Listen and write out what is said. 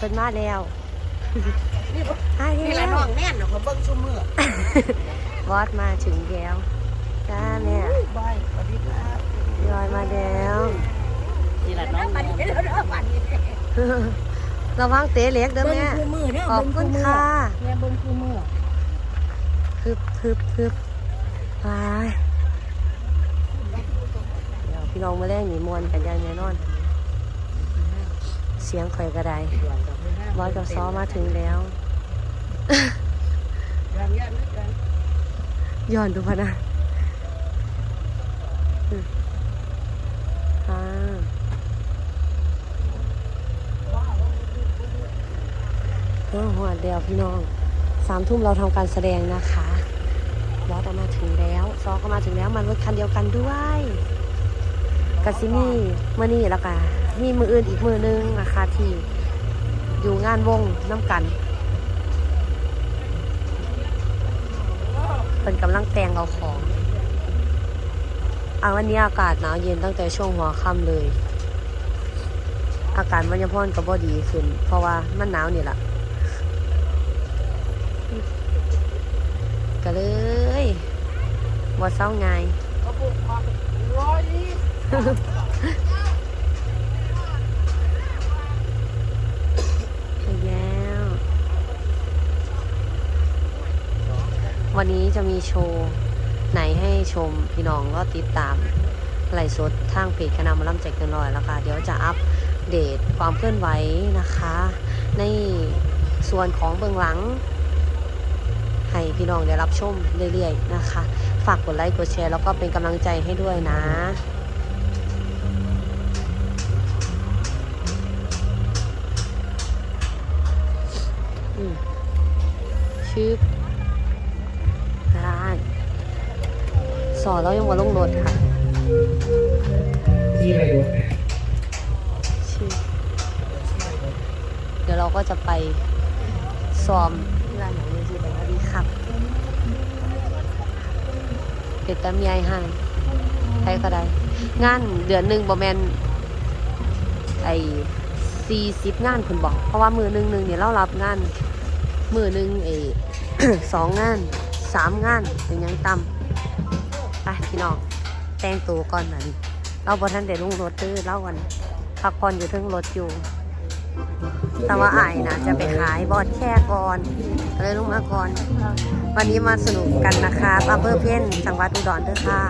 พิ่นมาแล้วนี่บ่มานี่แล้ละวน้องแน่นเนาะเขาเบิ่งซุมื้อบอสมาถึงแล้วจ้าเนี่ยบายสวัสดีครับยอยมาแล้ว นี่ละน้องบัดนี้เด้อบัดนี้ระวังเตะเหล็กเด้อเบิ่งแม่คู่มือเด้อขอบเบิ่งคุคู่ณมือค่ะแม่เบิ่งคู่มือพึบพึบพึบไปเดี๋ยวพี่น้องมาแล่งหนีมวนกันอย่างแน่นอน เสียงข่อยกระไดบอสกับซอมาถึงแล้วยังยันนึกกันย้อนดูพะนะอืมอ่าเออหัวเดียวพี่น้องสามทุ่มเราทำการแสดงนะคะบอสเอามาถึงแล้ว ซอก็มาถึงแล้วมันรถคันเดียวกันด้วย กาซิมี่เมื่อนี้แล้วกันมีมืออื่นอีกมือนึงนะคะที่อยู่งานวงน้ำกันเป็นกำลังแต่งเอาของอาวันนี้อากาศหนาวเย็นตั้งแต่ช่วงหัวค่ำเลย อากาศมันย่อนกับ่ดีขึ้น เพราะว่ามันหนาวนี่แหละก็เลยว่าเศร้าไง ไปแล้ววันนี้จะมีโชว์ไหนให้ชมพี่น้องก็ติดตามไลฟ์สดทางเพจคณะมอลำแจกเกินร้อยแล้วค่ะ เดี๋ยวจะอัปเดตความเคลื่อนไหวนะคะ ในส่วนของเบื้องหลัง ให้พี่น้องได้รับชมเรื่อยๆนะคะ ฝากกดไลค์กดแชร์แล้วก็เป็นกำลังใจให้ด้วยนะ ชืบได้สอนแล้วยังมาลงรถค่ะที่อะไรรถชืบเดี๋ยวเราก็จะไปซ้อมที่ร้านหนังเวทีแต่ว่าดีครับเป็นตาเมียให้ใครก็ได้ งานเดือนหนึ่งบอแมนไอ้สี่สิบงานคุณบอก เพราะว่ามือหนึ่งหนึ่งเนี่ยเรารับงาน มือหนึ่งไอ้สองงานสามงานเป็นยังต่ำไปพี่น้องแต่งตัวก่อนนั้นเราบอทันเดี๋ยวลงรถตื้อเล่ากันพักผ่อนอยู่เทึงรถอยู่ แต่ว่าอายนะจะไปขายบอดแค่ก่อนก็เลยลงมาก่อน วันนี้มาสนุกกันนะคะอำเภอเพี้ยนจังหวัดอุดรเด้อค่ะ